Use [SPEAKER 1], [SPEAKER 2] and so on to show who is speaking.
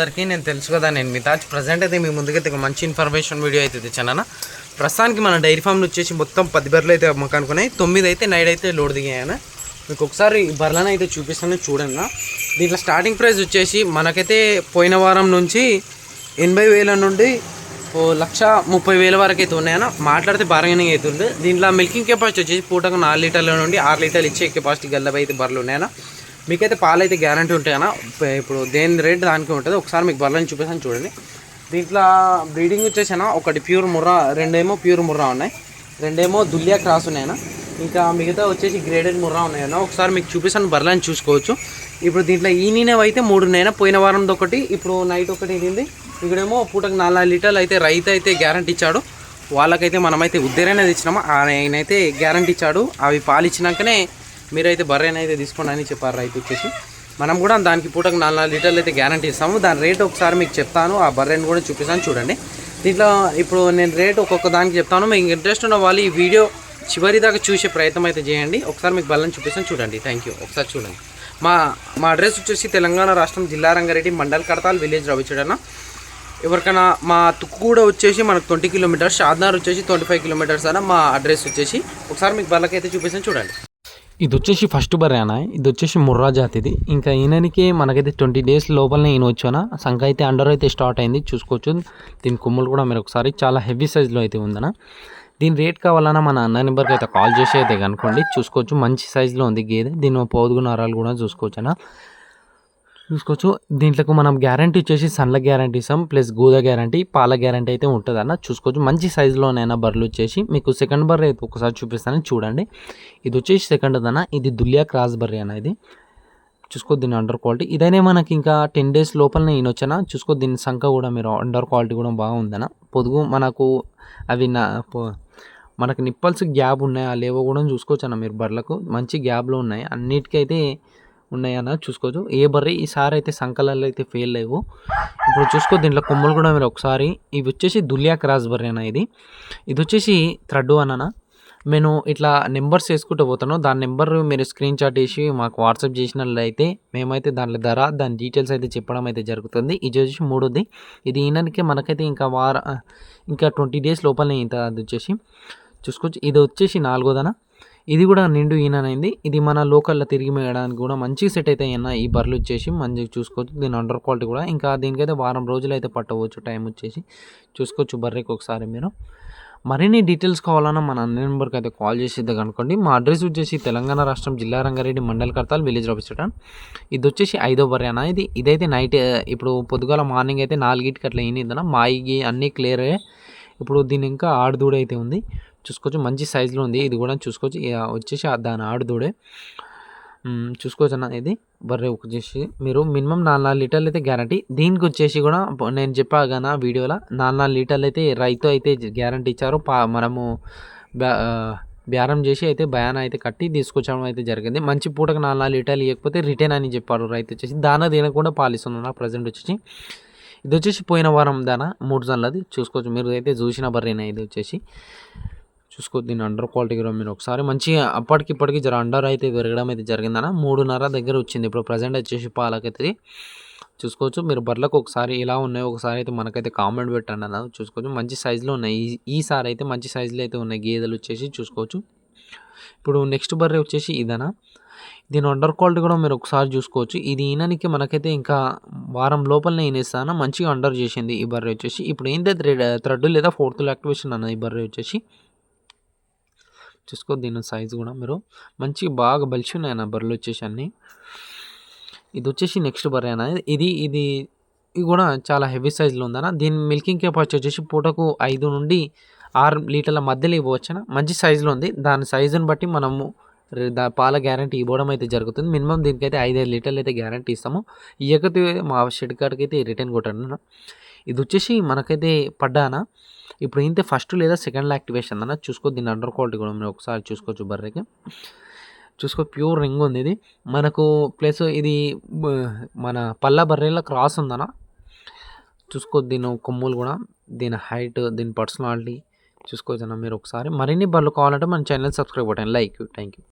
[SPEAKER 1] అందరికీ నేను తెలుసు కదా నేను మీ తాజ్. ప్రజెంట్ అయితే మీ ముందుకైతే ఒక మంచి ఇన్ఫర్మేషన్ వీడియో అయితే తెచ్చాను ప్రస్తుతానికి మన డైరీ ఫామ్లో వచ్చేసి మొత్తం పది బర్రెలు అయితే అమ్మకం అనుకున్నాయి. తొమ్మిది అయితే నైట్ అయితే లోడ్ దిగాయన. మీకు ఒకసారి ఈ బర్రెలను అయితే చూపిస్తాను చూడండి. దీంట్లో స్టార్టింగ్ ప్రైస్ వచ్చేసి మనకైతే పోయిన వారం నుంచి ఎనభై వేల నుండి ఓ లక్ష ముప్పై వేల వరకు అయితే ఉన్నాయన్న మాట్లాడితే బార్గెనింగ్ అవుతుంది దీంట్లో మిల్కింగ్ కెపాసిటీ వచ్చేసి పూటకు నాలుగు లీటర్ల నుండి ఆరు లీటర్లు ఇచ్చే కెపాసిటీ గల్లవి అయితే బర్రెలు ఉన్నాయన్న మీకైతే పాలు అయితే గ్యారంటీ ఉంటాయన్న ఇప్పుడు దేని రేట్ దానికి ఉంటుంది ఒకసారి మీకు బర్లని చూపిస్తాను చూడండి. దీంట్లో బ్రీడింగ్ వచ్చేసిన ఒకటి ప్యూర్ ముర్రా రెండేమో ప్యూర్ ముర్రా ఉన్నాయి. రెండేమో దులియా క్రాస్ ఉన్నాయన్న ఇంకా మిగతా వచ్చేసి గ్రేడెడ్ ముర్రా ఉన్నాయన్న ఒకసారి మీకు చూపిస్తాను బర్రెలను చూసుకోవచ్చు. ఇప్పుడు దీంట్లో ఈనీనవి అయితే మూడు ఉన్నాయన్న. పోయిన వారంది ఒకటి ఇప్పుడు నైట్ ఒకటి ఇది ఇక్కడేమో పూటకు నాలుగు లీటర్లు అయితే రైతు అయితే గ్యారంటీ ఇచ్చాడు. వాళ్ళకైతే మనమైతే ఉద్దరైనది ఇచ్చినాము ఆయన అయితే గ్యారంటీ ఇచ్చాడు. అవి పాలు ఇచ్చినాకనే మీరైతే బర్రెని అయితే తీసుకోండి అని చెప్పారు రైతు వచ్చేసి. మనం కూడా దానికి పూటకు నాలుగు నాలుగు లీటర్లు అయితే గ్యారంటీ ఇస్తాము. దాని రేట్ ఒకసారి మీకు చెప్తాను. ఆ బర్రెని కూడా చూపిస్తాను చూడండి. దీంట్లో ఇప్పుడు నేను రేట్ ఒక్కొక్క దానికి చెప్తాను. మీకు ఇంట్రెస్ట్ ఉన్న వాళ్ళు ఈ వీడియో చివరి దాకా చూసే ప్రయత్నం అయితే చేయండి. ఒకసారి మీకు బల్లని చూపిస్తాను చూడండి. థ్యాంక్ యూ ఒకసారి చూడండి. మా మా అడ్రస్ వచ్చేసి తెలంగాణ రాష్ట్రం జిల్లా రంగారెడ్డి మండల్ కడతాల్ విలేజ్ రవిచూడన్న. ఎవరికైనా మా తుక్కు కూడా వచ్చేసి మనకు ట్వంటీ కిలోమీటర్స్ షాద్నార్ వచ్చేసి ట్వంటీ ఫైవ్ కిలోమీటర్స్ అన్న మా అడ్రస్ వచ్చేసి. ఒకసారి మీకు బల్లకైతే చూపిస్తాను చూడండి. ఇది వచ్చేసి ఫస్ట్ బర్యానా ఇది వచ్చేసి ముర్రా జాతిది. ఇంకా ఈయనకి మనకైతే ట్వంటీ డేస్ లోపలనే ఈయన వచ్చానా? సంఖ అయితే అండర్ అయితే స్టార్ట్ అయింది. చూసుకోవచ్చు. దీని కొమ్ములు కూడా మీరు ఒకసారి చాలా హెవీ సైజులో అయితే ఉందన్న దీని రేట్ కావాలన్నా మన అన్న నెంబర్కి అయితే కాల్ చేసి అయితే కనుకోండి చూసుకోవచ్చు. మంచి సైజులో ఉంది గేదె. దీని పొదుగు నరాలు కూడా చూసుకోవచ్చు అన్న చూసుకోవచ్చు. దీంట్లో మనం గ్యారంటీ వచ్చేసి సన్ల గ్యారంటీ ఇస్తాం. ప్లస్ గోద గ్యారంటీ పాల గ్యారంటీ అయితే ఉంటుంది అన్న చూసుకోవచ్చు. మంచి సైజులోనైనా బర్రెలు వచ్చేసి మీకు సెకండ్ బర్రె అయితే ఒకసారి చూపిస్తాను. చూడండి. ఇది వచ్చేసి సెకండ్ అన్న ఇది దులియా క్రాస్ బర్రె అన్న ఇది. చూసుకో దీని అండర్ క్వాలిటీ ఇదైనా మనకి ఇంకా టెన్ డేస్ లోపలనే ఈయన వచ్చానా చూసుకో దీని సంఖ కూడా మీరు అండర్ క్వాలిటీ కూడా బాగుందన్న పొదుగు మనకు అవి నా మనకు మనకి నిప్పల్స్ గ్యాప్ ఉన్నాయా లేవో కూడా చూసుకోవచ్చు అన్న మీరు బర్రెలకు. మంచి గ్యాప్లో ఉన్నాయి. అన్నిటికైతే ఉన్నాయన్న చూసుకోవచ్చు. ఏ బర్రె ఈసారి అయితే సంకలాలు అయితే ఫెయిల్ లేవు. ఇప్పుడు చూసుకో దీంట్లో కొమ్మలు కూడా మీరు ఒకసారి ఇవి వచ్చేసి దులియా క్రాస్ బర్రె అన్న ఇది. ఇది వచ్చేసి థ్రెడ్ అన్న నేను ఇట్లా నెంబర్స్ వేసుకుంటూ పోతాను. దాని నెంబర్ మీరు స్క్రీన్ షాట్ వేసి మాకు వాట్సాప్ చేసినట్లయితే మేమైతే దాంట్లో ధర దాని డీటెయిల్స్ అయితే చెప్పడం అయితే జరుగుతుంది. ఇది వచ్చేసి మూడోది. ఇది ఈయనకి మనకైతే ఇంకా వార ఇంకా ట్వంటీ డేస్ లోపలనే ఇంత అది వచ్చేసి. చూసుకోవచ్చు. ఇది వచ్చేసి నాలుగోదన. ఇది కూడా నిండు ఈననైంది. ఇది మన లోకల్లో తిరిగి మేయడానికి కూడా మంచి సెట్ అయితే అయినా ఈ బర్రెలు వచ్చేసి మంచిగా చూసుకోవచ్చు. దీని అండర్ క్వాలిటీ కూడా ఇంకా దీనికైతే వారం రోజులు అయితే పట్టవచ్చు టైం వచ్చేసి. చూసుకోవచ్చు బర్రెకి ఒకసారి మీరు. మరిన్ని డీటెయిల్స్ కావాలన్నా మన అన్ని నెంబర్కి అయితే కాల్ చేసేది కనుకోండి మా అడ్రస్ వచ్చేసి తెలంగాణ రాష్ట్రం జిల్లా రంగారెడ్డి మండల్ కర్తాల్ విలేజ్ రాపిస్తాను ఇది వచ్చేసి ఐదో బర్రె అన్న ఇది. ఇదైతే నైట్ ఇప్పుడు పొద్దుగాల మార్నింగ్ అయితే నాలుగింటికి అట్లా అయినిందన్న మాయిగి అన్నీ క్లియర్ ఇప్పుడు దీని ఇంకా ఆడదూడ అయితే ఉంది. చూసుకోవచ్చు. మంచి సైజులో ఉంది. ఇది కూడా చూసుకోవచ్చు. వచ్చేసి దాని ఆడుదూడే. చూసుకోవచ్చు అన్న ఇది. బర్రె వచ్చేసి మీరు మినిమం నాలుగు నాలుగు లీటర్లు అయితే గ్యారంటీ దీనికి వచ్చేసి కూడా నేను చెప్పా కదా వీడియోలో నాలుగు నాలుగు లీటర్లు అయితే రైతు అయితే గ్యారంటీ ఇచ్చారు. పా మనము బేరం చేసి అయితే భయాన అయితే కట్టి తీసుకొచ్చడం అయితే జరిగింది. మంచి పూటకు నాలుగు నాలుగు లీటర్లు ఇవ్వకపోతే రిటర్న్ అని చెప్పారు రైతు వచ్చేసి. దాన తినకుండా పాలిస్తున్నా ప్రజెంట్ వచ్చేసి. ఇది వచ్చేసి పోయిన వారం దాన మూడు జన్లది. చూసుకోవచ్చు. మీరు అయితే చూసిన బర్రేనా ఇది వచ్చేసి. చూసుకో దీని అండర్ క్వాలిటీ కూడా మీరు ఒకసారి మంచిగా అప్పటికి ఇప్పటికి జర అండర్ అయితే పెరగడం అయితే జరిగిందన్న. మూడున్నర దగ్గర వచ్చింది. ఇప్పుడు ప్రజెంట్ వచ్చేసి పాలకైతే చూసుకోవచ్చు. మీరు బర్లకు ఒకసారి ఇలా ఉన్నాయి ఒకసారి అయితే మనకైతే కామెంట్ పెట్టండి అన్న. చూసుకోవచ్చు. మంచి సైజులో ఉన్నాయి. ఈ- ఈసారి అయితే మంచి సైజులో అయితే ఉన్నాయి. గేదెలు వచ్చేసి చూసుకోవచ్చు. ఇప్పుడు నెక్స్ట్ బర్రె వచ్చేసి ఇదనా దీని అండర్ క్వాలిటీ కూడా మీరు ఒకసారి చూసుకోవచ్చు. ఇది ఈయననికి మనకైతే ఇంకా వారం లోపలనే ఈనేస్తాను మంచిగా అండర్ చేసింది ఈ బర్రె వచ్చేసి. ఇప్పుడు ఏంటంటే త్రెడ్ థ్రెడ్ లేదా ఫోర్త్ యాక్టివేషన్ అన్న ఈ బర్రె వచ్చేసి? చూసుకో దీని సైజు కూడా మీరు. మంచిగా బాగా బలిసి ఉన్నాయి అన్న బర్రెలు వచ్చేసి అన్ని. ఇది వచ్చేసి నెక్స్ట్ బర్రె అన్న. ఇది ఇది ఇది కూడా చాలా హెవీ సైజులో ఉందన్న. దీని మిల్కింగ్ కెపాసిటీ వచ్చేసి పూటకు ఐదు నుండి ఆరు లీటర్ల మధ్యలో ఇవ్వవచ్చున మంచి సైజులో ఉంది. దాని సైజుని బట్టి మనము దా పాల గ్యారంటీ ఇవ్వడం అయితే జరుగుతుంది. మినిమం దీనికైతే ఐదైదు లీటర్లు అయితే గ్యారంటీ ఇస్తాము. ఇవ్వకపోతే మా షెడ్ కాడికి అయితే రిటర్న్ కొట్టండి ఇది వచ్చేసి మనకైతే పడ్డానా. ఇప్పుడు ఇంతే ఫస్ట్ లేదా సెకండ్ యాక్టివేషన్ అన్న చూసుకో దీని అండర్ క్వాలిటీ కూడా మీరు ఒకసారి చూసుకోవచ్చు బర్రెకి. చూసుకో ప్యూర్ రింగ్ ఉంది ఇది. మనకు ప్లస్ ఇది మన పల్ల బర్రెల క్రాస్ ఉందన్న. చూసుకో దీని కొమ్ములు కూడా దీని హైట్ దీని పర్సనాలిటీ చూసుకోవచ్చు అన్న మీరు ఒకసారి. మరిన్ని బర్రెలు కావాలంటే మన ఛానల్ సబ్స్క్రైబ్ కొట్టండి. Like thank you